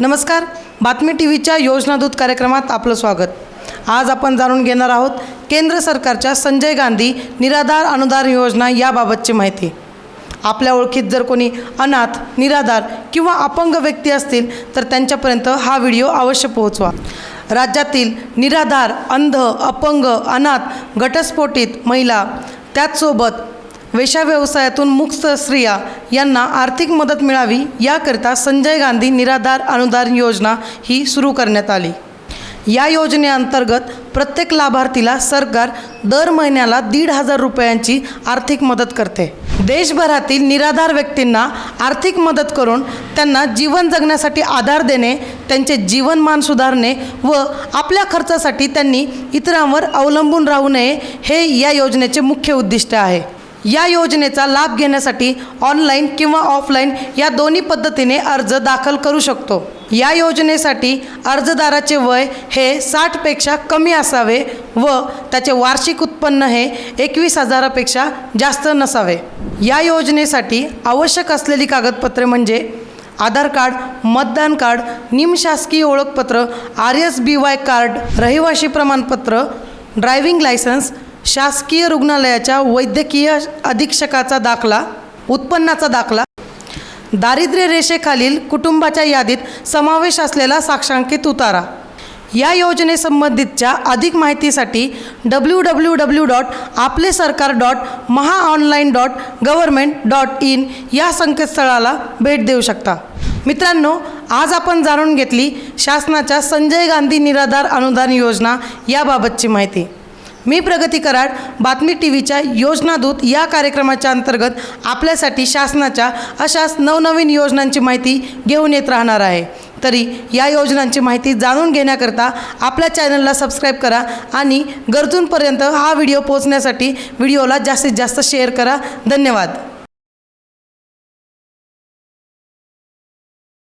नमस्कार. बातमी टी व्हीच्या योजनादूत कार्यक्रमात आपलं स्वागत. आज आपण जाणून घेणार आहोत केंद्र सरकारच्या संजय गांधी निराधार अनुदान योजना याबाबतची माहिती. आपल्या ओळखीत जर कोणी अनाथ निराधार किंवा अपंग व्यक्ती असतील तर त्यांच्यापर्यंत हा व्हिडिओ अवश्य पोहोचवा. राज्यातील निराधार अंध अपंग अनाथ घटस्फोटित महिला त्याचसोबत वेशा व्यवसायातून मुक्त स्त्रिया यांना आर्थिक मदत मिळावी याकरिता संजय गांधी निराधार अनुदान योजना ही सुरू करण्यात आली. या योजनेअंतर्गत प्रत्येक लाभार्थीला सरकार दर महिन्याला दीड हजार रुपयांची आर्थिक मदत करते. देशभरातील निराधार व्यक्तींना आर्थिक मदत करून त्यांना जीवन जगण्यासाठी आधार देणे त्यांचे जीवनमान सुधारणे व आपल्या खर्चासाठी त्यांनी इतरांवर अवलंबून राहू नये हे या योजनेचे मुख्य उद्दिष्ट आहे. या योजनेचा लाभ घेण्यासाठी ऑनलाईन किंवा ऑफलाईन या दोन्ही पद्धतीने अर्ज दाखल करू शकतो. या योजनेसाठी अर्जदाराचे वय हे साठपेक्षा कमी असावे व त्याचे वार्षिक उत्पन्न हे एकवीस हजारापेक्षा जास्त नसावे. या योजनेसाठी आवश्यक असलेली कागदपत्रे म्हणजे आधार कार्ड मतदान कार्ड निमशासकीय ओळखपत्र R S B Y card रहिवाशी प्रमाणपत्र ड्रायव्हिंग लायसन्स शासकीय रुग्णालयाच्या वैद्यकीय अधीक्षकाचा दाखला उत्पन्नाचा दाखला दारिद्र्य रेषेखालील कुटुंबाच्या यादीत समावेश असलेला साक्षांकित उतारा. या योजनेसंबंधितच्या अधिक माहितीसाठी डब्ल्यू डब्ल्यू डब्ल्यू डॉट आपले सरकार dot Maha online dot government dot in या संकेतस्थळाला भेट देऊ शकता. मित्रांनो आज आपण जाणून घेतली शासनाच्या संजय गांधी निराधार अनुदान योजना याबाबतची माहिती. मी प्रगती कराड बातमी टी व्हीच्या योजनादूत या कार्यक्रमाच्या अंतर्गत आपल्यासाठी शासनाच्या अशाच नवनवीन योजनांची माहिती घेऊन येत राहणार आहे. तरी या योजनांची माहिती जाणून घेण्याकरता आपल्या चॅनलला सबस्क्राईब करा आणि गरजूंपर्यंत हा व्हिडिओ पोहोचण्यासाठी व्हिडिओला जास्तीत जास्त शेअर करा. धन्यवाद.